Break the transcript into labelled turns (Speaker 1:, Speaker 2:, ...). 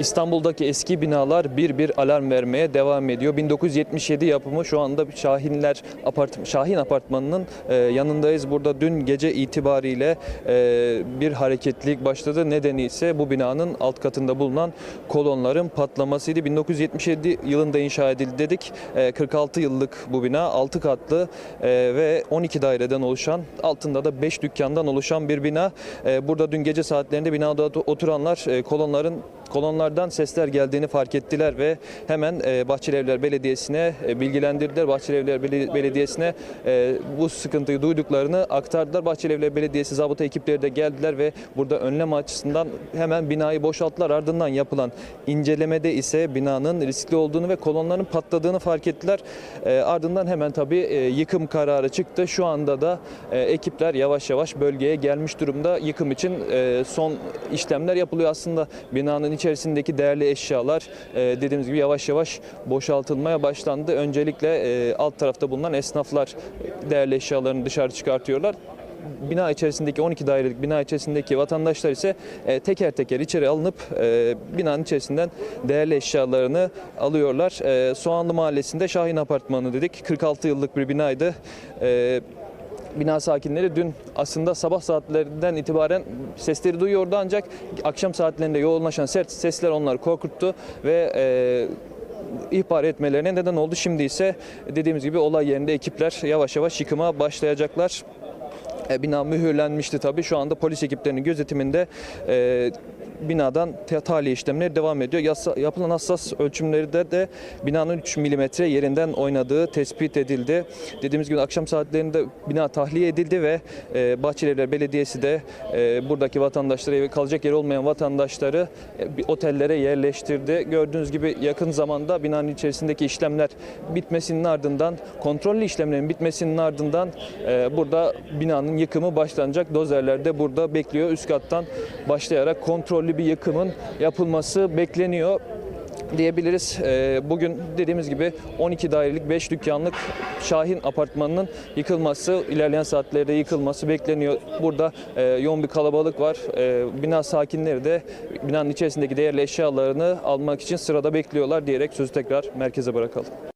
Speaker 1: İstanbul'daki eski binalar bir bir alarm vermeye devam ediyor. 1977 yapımı şu anda Şahinler apart Şahin Apartmanı'nın e, yanındayız. Burada dün gece itibariyle e, bir hareketlilik başladı. Nedeni ise bu binanın alt katında bulunan kolonların patlamasıydı. 1977 yılında inşa edildi dedik. E, 46 yıllık bu bina 6 katlı e, ve 12 daireden oluşan altında da 5 dükkandan oluşan bir bina. E, burada dün gece saatlerinde binada oturanlar e, kolonların kolonlardan sesler geldiğini fark ettiler ve hemen e, Bahçelievler Belediyesi'ne e, bilgilendirdiler. Bahçelievler Belediyesi'ne e, bu sıkıntıyı duyduklarını aktardılar. Bahçelievler Belediyesi zabıta ekipleri de geldiler ve burada önlem açısından hemen binayı boşalttılar. Ardından yapılan incelemede ise binanın riskli olduğunu ve kolonların patladığını fark ettiler. Ardından hemen tabii yıkım kararı çıktı. Şu anda da ekipler yavaş yavaş bölgeye gelmiş durumda. Yıkım için son işlemler yapılıyor. Aslında binanın içerisindeki değerli eşyalar e, dediğimiz gibi yavaş yavaş boşaltılmaya başlandı. Öncelikle e, alt tarafta bulunan esnaflar değerli eşyalarını dışarı çıkartıyorlar bina içerisindeki 12 dairelik bina içerisindeki vatandaşlar ise e, teker teker içeri alınıp e, binanın içerisinden değerli eşyalarını alıyorlar. Soğanlı Mahallesi'nde Şahin Apartmanı dedik. 46 yıllık bir binaydı. E, bina sakinleri dün aslında sabah saatlerinden itibaren sesleri duyuyordu ancak akşam saatlerinde yoğunlaşan sert sesler onları korkuttu ve e, ihbar etmelerine neden oldu. Şimdi ise dediğimiz gibi olay yerinde ekipler yavaş yavaş yıkıma başlayacaklar. E, Bina mühürlenmişti tabii. Şu anda polis ekiplerinin gözetiminde e, binadan tahliye işlemleri devam ediyor. Yasa- yapılan hassas ölçümlerde de binanın 3 milimetre yerinden oynadığı tespit edildi. Dediğimiz gibi akşam saatlerinde bina tahliye edildi ve e, Bahçelievler Belediyesi de e, buradaki vatandaşları ve kalacak yer olmayan vatandaşları e, otellere yerleştirdi. Gördüğünüz gibi yakın zamanda binanın içerisindeki işlemler bitmesinin ardından kontrollü işlemlerin bitmesinin ardından e, burada binanın yıkımı başlanacak. Dozerler de burada bekliyor. Üst kattan başlayarak kontrollü bir yıkımın yapılması bekleniyor diyebiliriz. E, Bugün dediğimiz gibi 12 dairelik 5 dükkanlık Şahin apartmanının yıkılması, ilerleyen saatlerde yıkılması bekleniyor. Burada e, yoğun bir kalabalık var. E, Bina sakinleri de binanın içerisindeki değerli eşyalarını almak için sırada bekliyorlar diyerek sözü tekrar merkeze bırakalım.